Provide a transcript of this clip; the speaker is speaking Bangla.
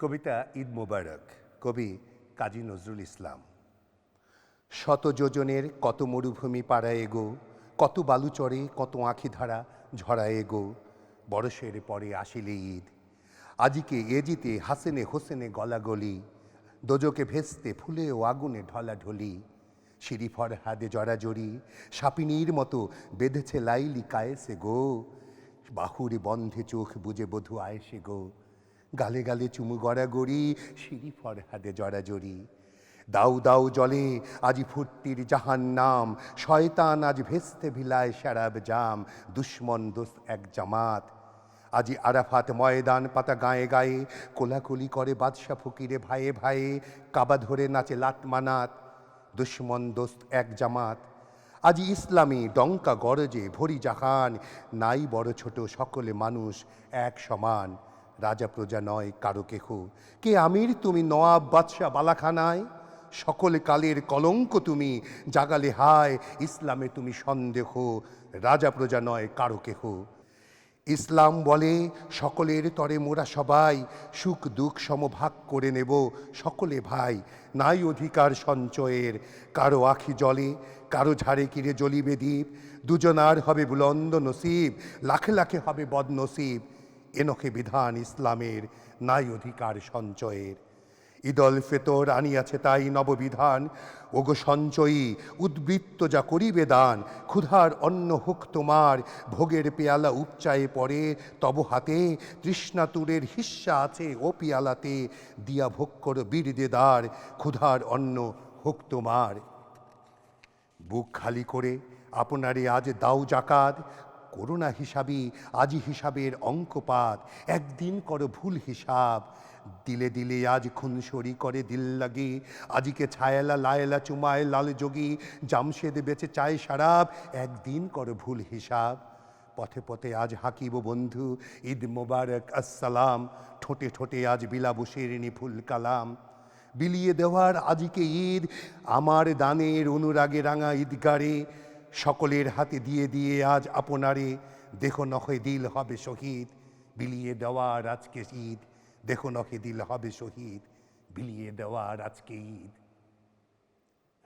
কবিতা ঈদ মোবারক, কবি কাজী নজরুল ইসলাম। শত যোজনের কত মরুভূমি পাড়ায় এগো, কত বালুচরে কত আঁখি ধারা ঝরায় এগো বরসের পরে আসিলে ঈদ। আজিকে এজিতে হাসেনে হোসেনে গলাগলি, দোজকে ভেস্তে ফুলে ও আগুনে ঢলাঢলি শিরিফর হাদে জড়াজড়ি, সাপিনীর মতো বেঁধেছে লাইলি কায়েসে গো। বাহুরে বন্ধে চোখ বুঝে বধু আয়েসে গো। গালে গালে চুমু গড়াগড়ি সিঁড়ি ফরহাদে জড়াজড়ি দাউ দাউ জলে, আজি ফুর্তির জাহান নাম শয়তান আজ ভেস্তে ভিলায় শারাব জাম, দুশ্মন দোস্ত এক জামাত। আজি আরাফাত ময়দান পাতা গায়ে গায়ে, কোলাকুলি করে বাদশা ফকিরে ভাইয়ে ভাইয়ে কাবা ধরে নাচে লাটমানাত দুশ্মন দোস্ত এক জামাত। আজি ইসলামী ডঙ্কা গরজে ভরি জাহান, নাই বড় ছোট সকলে মানুষ এক সমান। রাজা প্রজা নয়, কারও কেহ। কে আমির তুমি, নওয়াব বাদশাহ বালাখানায়? সকল কালের কলঙ্ক তুমি, জাগালে হায়, ইসলামে তুমি সন্দেহ। রাজা প্রজা নয়, কারও কেহ। ইসলাম বলে, সকলের তরে মোরা সবাই, সুখ দুঃখ সমভাগ করে নেব সকলে ভাই। নাই অধিকার সঞ্চয়ের, কারও আখি জলে, কারও ঝাড়ে কিরে জ্বলিবে দ্বীপ। দুজনার হবে বুলন্দ নসিব, লাখে লাখে হবে বদনসিব। এনকে বিধান ইসলামের নাই অধিকার সঞ্চয়ের। ঈদল ফেতর আনিয়াছে তাই নববিধান। ওগো সঞ্চয়ী, উদ্বৃত্ত যা করিবে দান, ক্ষুধার অন্ন হোক তোমার, ভোগের পেয়ালা উপচায়ে পড়ে তব হাতে তৃষ্ণাতুরের হিস্সা আছে ও পেয়ালাতে, দিয়া ভোগ কর বীর দেদার ক্ষুধার অন্ন হোক তোমার। বুক খালি করে, আপনারে আজ দাও জাকাত করোনা হিসাবই আজি হিসাবের অঙ্কপাত। একদিন করো ভুল হিসাব। দিলে দিলে আজ খুনসরি করে দিল লাগি। আজিকে ছায়ালা, লায়লা, চুমায়, লাল যোগী, জামশেদ বেচে চায় সারাব একদিন করো ভুল হিসাব। পথে পথে আজ হাকিব বন্ধু, ঈদ মোবারক, আসসালাম। ঠোঁটে ঠোঁটে আজ বিলাবু শেরিনী ফুল কালাম। বিলিয়ে দেওয়ার আজিকে ঈদ। আমার দানের অনুরাগে রাঙা ঈদগারে। সকলের হাতে দিয়ে দিয়ে আজ আপনারে দেখো নখে দিল হবে শহীদ, বিলিয়ে দেওয়ার আজকে ঈদ, দেখো নখে দিল হবে শহীদ, বিলিয়ে দেওয়ার আজকে ঈদ।